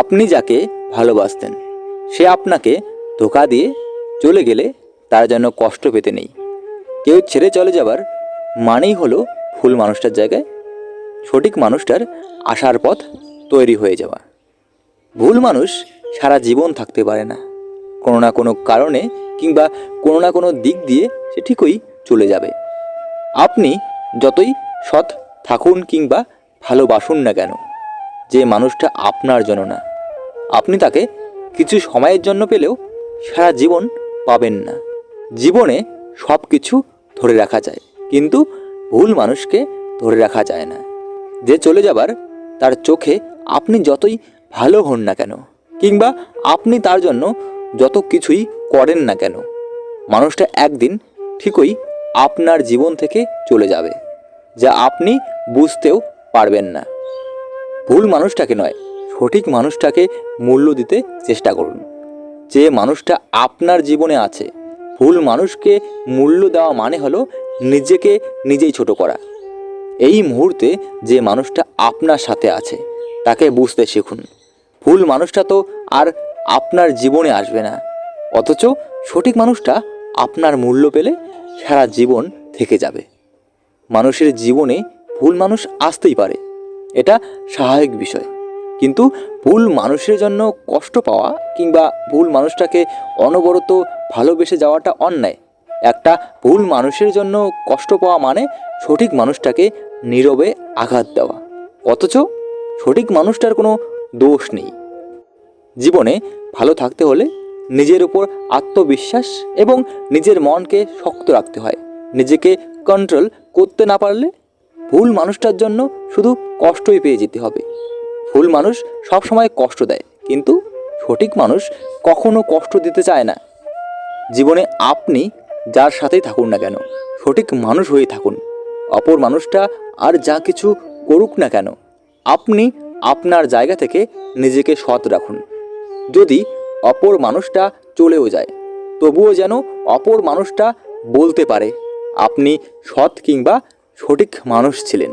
আপনি যাকে ভালোবাসতেন, সে আপনাকে ধোকা দিয়ে চলে গেলে তার যেন কষ্ট পেতে নেই। কেউ ছেড়ে চলে যাবার মানেই হলো ভুল মানুষটার জায়গায়, সঠিক মানুষটার আসার পথ তৈরি হয়ে যাওয়া। ভুল মানুষ সারা জীবন থাকতে পারে না, কোনো না কোনো কারণে কিংবা কোনো না কোনো দিক দিয়ে সে ঠিকই চলে যাবে। আপনি যতই সৎ থাকুন কিংবা ভালোবাসুন না কেন, যে মানুষটা আপনার জন্য না আপনি তাকে কিছু সময়ের জন্য পেলেও সারা জীবন পাবেন না। জীবনে সব কিছু ধরে রাখা যায়, কিন্তু ভুল মানুষকে ধরে রাখা যায় না। যে চলে যাবার, তার চোখে আপনি যতই ভালো হন না কেন, কিংবা আপনি তার জন্য যত কিছুই করেন না কেন, মানুষটা একদিন ঠিকই আপনার জীবন থেকে চলে যাবে, যা আপনি বুঝতেও পারবেন না। ভুল মানুষটাকে নয় সঠিক মানুষটাকে মূল্য দিতে চেষ্টা করুন। যে মানুষটা আপনার জীবনে আছে, ভুল মানুষকে মূল্য দেওয়া মানে হলো নিজেকে নিজেই ছোট করা। এই মুহূর্তে যে মানুষটা আপনার সাথে আছে, তাকে বুঝতে শিখুন। ভুল মানুষটা তো আর আপনার জীবনে আসবে না, অথচ সঠিক মানুষটা আপনার মূল্য পেলে সারা জীবন থেকে যাবে। মানুষের জীবনে ভুল মানুষ আসতেই পারে, এটা স্বাভাবিক বিষয়। কিন্তু ভুল মানুষের জন্য কষ্ট পাওয়া কিংবা ভুল মানুষটাকে অনবরত ভালোবেসে যাওয়াটা অন্যায়। একটা ভুল মানুষের জন্য কষ্ট পাওয়া মানে সঠিক মানুষটাকে নীরবে আঘাত দেওয়া। অথচ সঠিক মানুষটার কোনো দোষ নেই। জীবনে ভালো থাকতে হলে নিজের উপর আত্মবিশ্বাস এবং নিজের মনকে শক্ত রাখতে হয়। নিজেকে কন্ট্রোল করতে না পারলে ভুল মানুষটার জন্য শুধু কষ্টই পেয়ে যেতে হবে। ভুল মানুষ সব সময় কষ্ট দেয়, কিন্তু সঠিক মানুষ কখনো কষ্ট দিতে চায় না। জীবনে আপনি যার সাথেই থাকুন না কেন, সঠিক মানুষ হয়ে থাকুন। অপর মানুষটা আর যা কিছু করুক না কেন, আপনি আপনার জায়গা থেকে নিজেকে সৎ রাখুন। যদি অপর মানুষটা চলেও যায়, তবুও যেন অপর মানুষটা বলতে পারে, আপনি সৎ কিংবা সঠিক মানুষ ছিলেন।